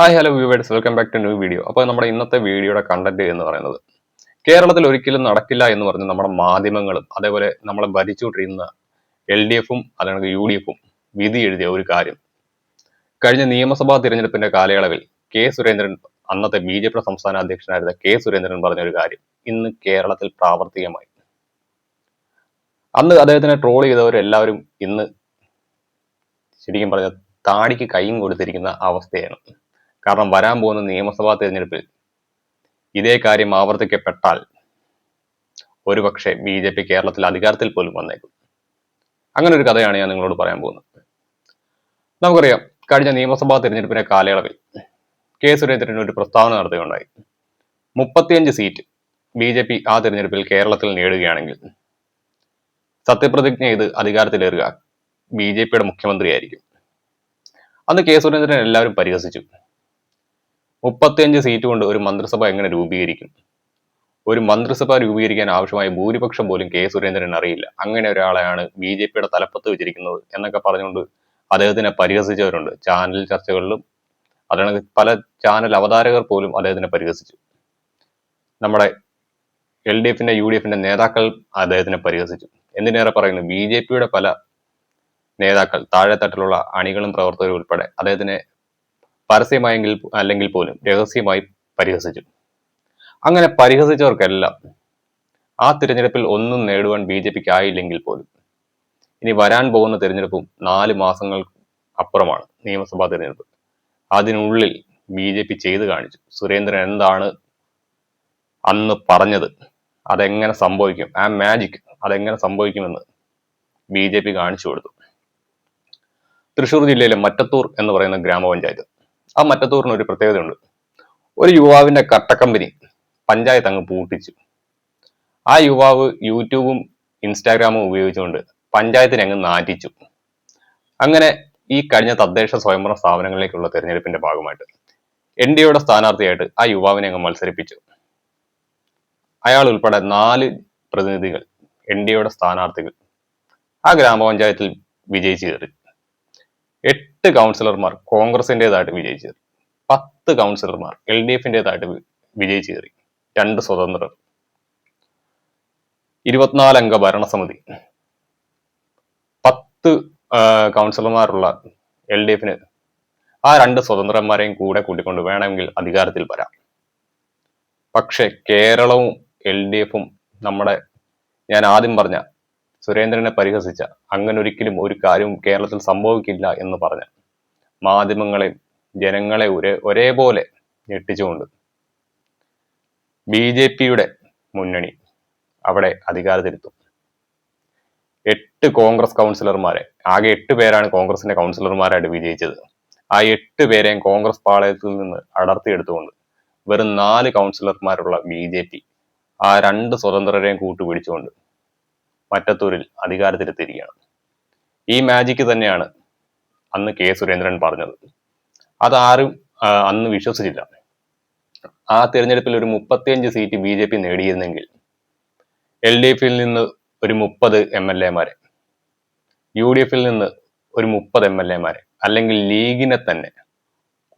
Hi hello viewers welcome back to new video അപ്പോൾ നമ്മുടെ ഇന്നത്തെ വീഡിയോയുടെ കണ്ടന്റ് എന്ന് പറയുന്നത് കേരളത്തിൽ ഒരിക്കലും നടക്കില്ല എന്ന് പറഞ്ഞ് നമ്മുടെ മാധ്യമങ്ങളും അതേപോലെ നമ്മളെ ഭരിച്ചുകൊണ്ടിരുന്ന എൽ ഡി എഫും അല്ലെങ്കിൽ യു ഡി എഫും വിധി എഴുതിയ ഒരു കാര്യം. കഴിഞ്ഞ നിയമസഭാ തിരഞ്ഞെടുപ്പിന്റെ കാലയളവിൽ കെ സുരേന്ദ്രൻ അന്നത്തെ ബി ജെ പിയുടെ സംസ്ഥാന അധ്യക്ഷനായിരുന്ന കെ സുരേന്ദ്രൻ പറഞ്ഞ ഒരു കാര്യം ഇന്ന് കേരളത്തിൽ പ്രാവർത്തികമായി. അന്ന് അദ്ദേഹത്തിനെ ട്രോൾ ചെയ്തവരെല്ലാവരും ഇന്ന് ശരിക്കും പറഞ്ഞ താടിക്ക് കൈയും കൊടുത്തിരിക്കുന്ന അവസ്ഥയാണ്. കാരണം വരാൻ പോകുന്ന നിയമസഭാ തെരഞ്ഞെടുപ്പിൽ ഇതേ കാര്യം ആവർത്തിക്കപ്പെട്ടാൽ ഒരുപക്ഷെ ബി ജെ പി കേരളത്തിൽ അധികാരത്തിൽ പോലും വന്നേക്കും. അങ്ങനെ ഒരു കഥയാണ് ഞാൻ നിങ്ങളോട് പറയാൻ പോകുന്നത്. നമുക്കറിയാം കഴിഞ്ഞ നിയമസഭാ തെരഞ്ഞെടുപ്പിന്റെ കാലയളവിൽ കെ സുരേന്ദ്രൻ ഒരു പ്രസ്താവന നടത്തുകയുണ്ടായി. മുപ്പത്തിയഞ്ച് സീറ്റ് ബി ജെ പി ആ തെരഞ്ഞെടുപ്പിൽ കേരളത്തിൽ നേടുകയാണെങ്കിൽ സത്യപ്രതിജ്ഞ ചെയ്ത് അധികാരത്തിലേറുക ബി ജെ പിയുടെ മുഖ്യമന്ത്രിയായിരിക്കും. അന്ന് കെ സുരേന്ദ്രൻ എല്ലാവരും പരിഹസിച്ചു. മുപ്പത്തിയഞ്ച് സീറ്റ് കൊണ്ട് ഒരു മന്ത്രിസഭ എങ്ങനെ രൂപീകരിക്കും? ഒരു മന്ത്രിസഭ രൂപീകരിക്കാൻ ആവശ്യമായ ഭൂരിപക്ഷം പോലും കെ സുരേന്ദ്രൻ അറിയില്ല. അങ്ങനെ ഒരാളെയാണ് ബി ജെ പിയുടെ തലപ്പത്ത് വെച്ചിരിക്കുന്നത് എന്നൊക്കെ പറഞ്ഞുകൊണ്ട് അദ്ദേഹത്തിനെ പരിഹസിച്ചവരുണ്ട്. ചാനൽ ചർച്ചകളിലും അതാണ് പല ചാനൽ അവതാരകർ പോലും അദ്ദേഹത്തിനെ പരിഹസിച്ചു. നമ്മുടെ എൽ ഡി എഫിന്റെ യു ഡി എഫിന്റെ നേതാക്കൾ അദ്ദേഹത്തിനെ പരിഹസിച്ചു. എന്തിനേറെ പറയുന്നു? ബി ജെ പിയുടെ പല നേതാക്കൾ താഴെത്തട്ടിലുള്ള അണികളും പ്രവർത്തകരും ഉൾപ്പെടെ അദ്ദേഹത്തിനെ പരസ്യമായെങ്കിൽ അല്ലെങ്കിൽ പോലും രഹസ്യമായി പരിഹസിച്ചു. അങ്ങനെ പരിഹസിച്ചവർക്കെല്ലാം ആ തിരഞ്ഞെടുപ്പിൽ ഒന്നും നേടുവാൻ ബി ജെ പിക്ക് ആയില്ലെങ്കിൽ പോലും ഇനി വരാൻ പോകുന്ന തിരഞ്ഞെടുപ്പും നാല് മാസങ്ങൾ അപ്പുറമാണ് നിയമസഭാ തിരഞ്ഞെടുപ്പ്. അതിനുള്ളിൽ ബി ജെ പി ചെയ്തു കാണിച്ചു. സുരേന്ദ്രൻ എന്താണ് അന്ന് പറഞ്ഞത്? അതെങ്ങനെ സംഭവിക്കും? ആ മാജിക് അതെങ്ങനെ സംഭവിക്കുമെന്ന് ബി ജെ പി കാണിച്ചു കൊടുത്തു. തൃശൂർ ജില്ലയിലെ മറ്റത്തൂർ എന്ന് പറയുന്ന ഗ്രാമപഞ്ചായത്ത് ആ മറ്റത്തൂറിന് ഒരു പ്രത്യേകതയുണ്ട്. ഒരു യുവാവിന്റെ കട്ടക്കമ്പനി പഞ്ചായത്ത് അങ്ങ് പൂട്ടിച്ചു. ആ യുവാവ് യൂട്യൂബും ഇൻസ്റ്റാഗ്രാമും ഉപയോഗിച്ചുകൊണ്ട് പഞ്ചായത്തിനെ അങ്ങ് നാറ്റിച്ചു. അങ്ങനെ ഈ കഴിഞ്ഞ തദ്ദേശ സ്വയംഭരണ സ്ഥാപനങ്ങളിലേക്കുള്ള തെരഞ്ഞെടുപ്പിന്റെ ഭാഗമായിട്ട് എൻ ഡി എയുടെ സ്ഥാനാർത്ഥിയായിട്ട് ആ യുവാവിനെ അങ്ങ് മത്സരിപ്പിച്ചു. അയാൾ ഉൾപ്പെടെ നാല് പ്രതിനിധികൾ എൻ ഡി എയുടെ സ്ഥാനാർത്ഥികൾ ആ ഗ്രാമപഞ്ചായത്തിൽ വിജയിച്ചു കയറി. എട്ട് കൗൺസിലർമാർ കോൺഗ്രസിന്റെതായിട്ട് വിജയിച്ചു കയറി പത്ത് കൗൺസിലർമാർ എൽ ഡി എഫിന്റെതായിട്ട് വിജയിച്ചു കയറി രണ്ട് സ്വതന്ത്രർ. ഇരുപത്തിനാലംഗ ഭരണസമിതി. പത്ത് കൗൺസിലർമാരുള്ള എൽ ഡി എഫിന് ആ രണ്ട് സ്വതന്ത്രന്മാരെയും കൂടെ കൂട്ടിക്കൊണ്ട് വേണമെങ്കിൽ അധികാരത്തിൽ വരാം. പക്ഷെ കേരളവും എൽ ഡി എഫും നമ്മുടെ ഞാൻ ആദ്യം പറഞ്ഞ സുരേന്ദ്രനെ പരിഹസിച്ച അങ്ങനെ ഒരിക്കലും ഒരു കാര്യവും കേരളത്തിൽ സംഭവിക്കില്ല എന്ന് പറഞ്ഞ മാധ്യമങ്ങളെ ജനങ്ങളെ ഒരേ ഒരേപോലെ ഞെട്ടിച്ചുകൊണ്ട് ബി ജെ പിയുടെ മുന്നണി അവിടെ അധികാരത്തിലെത്തും. എട്ട് കോൺഗ്രസ് കൗൺസിലർമാരെ ആകെ എട്ട് പേരാണ് കോൺഗ്രസിന്റെ കൗൺസിലർമാരായിട്ട് വിജയിച്ചത്. ആ എട്ട് പേരെയും കോൺഗ്രസ് പാളയത്തിൽ നിന്ന് അടർത്തിയെടുത്തുകൊണ്ട് വെറും നാല് കൗൺസിലർമാരുള്ള ബി ജെ പി ആ രണ്ട് സ്വതന്ത്രരെയും കൂട്ടുപിടിച്ചുകൊണ്ട് മറ്റത്തൂരിൽ അധികാരത്തിലെത്തിയിരിക്കുകയാണ്. ഈ മാജിക്ക് തന്നെയാണ് അന്ന് കെ സുരേന്ദ്രൻ പറഞ്ഞത്. അതാരും അന്ന് വിശ്വസിച്ചില്ല. ആ തിരഞ്ഞെടുപ്പിൽ ഒരു മുപ്പത്തിയഞ്ച് സീറ്റ് ബി ജെ പി നേടിയിരുന്നെങ്കിൽ എൽ ഡി എഫിൽ നിന്ന് ഒരു മുപ്പത് എം എൽ എമാരെ യു ഡി എഫിൽ നിന്ന് ഒരു മുപ്പത് എം എൽ എമാരെ അല്ലെങ്കിൽ ലീഗിനെ തന്നെ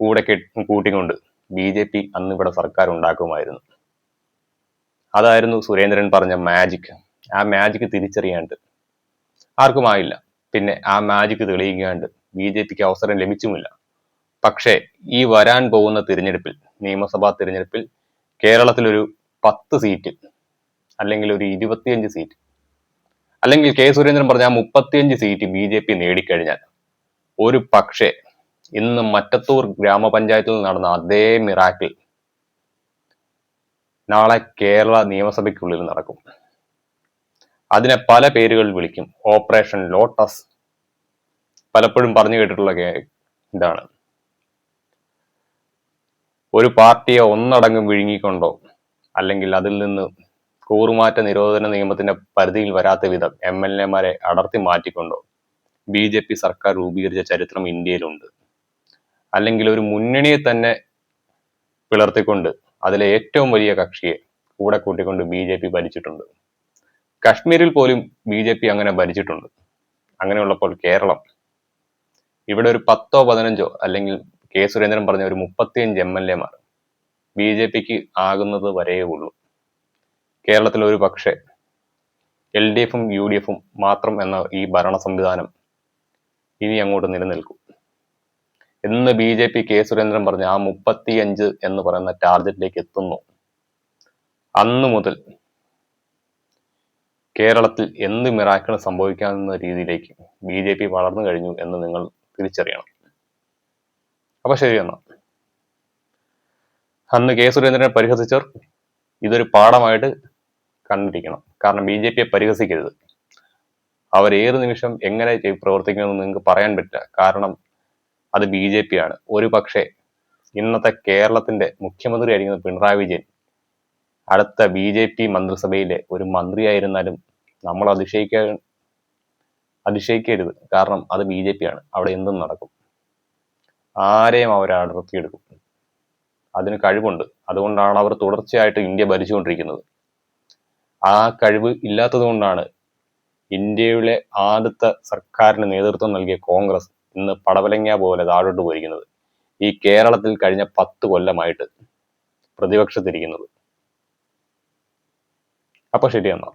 കൂടെ കെട്ടി- കൂട്ടിക്കൊണ്ട് ബി ജെ പി അന്ന് ഇവിടെ സർക്കാർ ഉണ്ടാക്കുമായിരുന്നു അതായിരുന്നു സുരേന്ദ്രൻ പറഞ്ഞ മാജിക് ആ മാജിക് തിരിച്ചറിയാണ്ട്. ആർക്കും ആയില്ല. പിന്നെ ആ മാജിക് തെളിയിക്കാണ്ട് ബി ജെ പിക്ക് അവസരം ലഭിച്ചുമില്ല. പക്ഷേ ഈ വരാൻ പോകുന്ന തിരഞ്ഞെടുപ്പിൽ നിയമസഭാ തിരഞ്ഞെടുപ്പിൽ കേരളത്തിലൊരു പത്ത് സീറ്റ് അല്ലെങ്കിൽ ഒരു ഇരുപത്തിയഞ്ച് സീറ്റ് അല്ലെങ്കിൽ കെ സുരേന്ദ്രൻ പറഞ്ഞ മുപ്പത്തിയഞ്ച് സീറ്റ് ബി ജെ പി നേടിക്കഴിഞ്ഞാൽ ഒരു പക്ഷേ ഇന്ന് മറ്റത്തൂർ ഗ്രാമപഞ്ചായത്തിൽ നടന്ന അതേ മിറാക്കിൾ നാളെ കേരള നിയമസഭയ്ക്കുള്ളിൽ നടക്കും. അതിനെ പല പേരുകൾ വിളിക്കും. ഓപ്പറേഷൻ ലോട്ടസ് പലപ്പോഴും പറഞ്ഞു കേട്ടിട്ടുള്ള ഇതാണ്. ഒരു പാർട്ടിയെ ഒന്നടങ്കം വിഴുങ്ങിക്കൊണ്ടോ അല്ലെങ്കിൽ അതിൽ നിന്ന് കൂറുമാറ്റ നിരോധന നിയമത്തിന്റെ പരിധിയിൽ വരാത്ത വിധം എം എൽ എമാരെ അടർത്തി മാറ്റിക്കൊണ്ടോ ബി ജെ പി സർക്കാർ രൂപീകരിച്ച ചരിത്രം ഇന്ത്യയിലുണ്ട്. അല്ലെങ്കിൽ ഒരു മുന്നണിയെ തന്നെ പിളർത്തിക്കൊണ്ട് അതിലെ ഏറ്റവും വലിയ കക്ഷിയെ കൂടെ കൂട്ടിക്കൊണ്ട് ബി ജെ പി ഭരിച്ചിട്ടുണ്ട്. കശ്മീരിൽ പോലും ബി ജെ പി അങ്ങനെ ഭരിച്ചിട്ടുണ്ട്. അങ്ങനെയുള്ളപ്പോൾ കേരളം ഇവിടെ ഒരു പത്തോ പതിനഞ്ചോ അല്ലെങ്കിൽ കെ സുരേന്ദ്രൻ പറഞ്ഞ ഒരു മുപ്പത്തിയഞ്ച് എം എൽ എമാർ ബി ജെ പിക്ക് ആകുന്നത് വരേ ഉള്ളൂ. കേരളത്തിൽ ഒരു പക്ഷേ എൽ ഡി എഫും യു ഡി എഫും മാത്രം എന്ന ഈ ഭരണ സംവിധാനം ഇനി അങ്ങോട്ട് നിലനിൽക്കും. എന്ന് B J P K Surendran പറഞ്ഞ ആ മുപ്പത്തിയഞ്ച് എന്ന് പറയുന്ന ടാർഗറ്റിലേക്ക് എത്തുന്നു. അന്നു മുതൽ കേരളത്തിൽ എന്ത് മിറാക്കിൾ സംഭവിക്കാവുന്ന രീതിയിലേക്ക് ബി ജെ പി വളർന്നു കഴിഞ്ഞു എന്ന് നിങ്ങൾ തിരിച്ചറിയണം. അപ്പൊ ശരി എന്നാ. അന്ന് കെ സുരേന്ദ്രനെ പരിഹസിച്ചവർ ഇതൊരു പാഠമായിട്ട് കണ്ടിരിക്കണം. കാരണം ബി ജെ പിയെ പരിഹസിക്കരുത്. അവർ ഏത് നിമിഷം എങ്ങനെ പ്രവർത്തിക്കുമെന്ന് നിങ്ങൾക്ക് പറയാൻ പറ്റില്ല. കാരണം അത് ബി ജെ പി ആണ്. ഒരു പക്ഷേ ഇന്നത്തെ കേരളത്തിന്റെ മുഖ്യമന്ത്രി ആയിരിക്കുന്ന പിണറായി വിജയൻ അടുത്ത ബി ജെ പി മന്ത്രിസഭയിലെ ഒരു മന്ത്രിയായിരുന്നാലും നമ്മൾ അതിശയിക്കാൻ അതിശയിക്കരുത്. കാരണം അത് ബി ജെ പി ആണ്. അവിടെ എന്തും നടക്കും. ആരെയും അവർ അടർത്തിയെടുക്കും. അതിന് കഴിവുണ്ട്. അതുകൊണ്ടാണ് അവർ തുടർച്ചയായിട്ട് ഇന്ത്യ ഭരിച്ചുകൊണ്ടിരിക്കുന്നത്. ആ കഴിവ് ഇല്ലാത്തത് കൊണ്ടാണ് ഇന്ത്യയിലെ ആദ്യത്തെ സർക്കാരിന് നേതൃത്വം നൽകിയ കോൺഗ്രസ് ഇന്ന് പടവലങ്ങ പോലെ താഴോട്ട് പോയിരിക്കുന്നത്. ഈ കേരളത്തിൽ കഴിഞ്ഞ പത്ത് കൊല്ലമായിട്ട് പ്രതിപക്ഷത്തിരിക്കുന്നത്. അപ്പൊ ശരി എന്നാ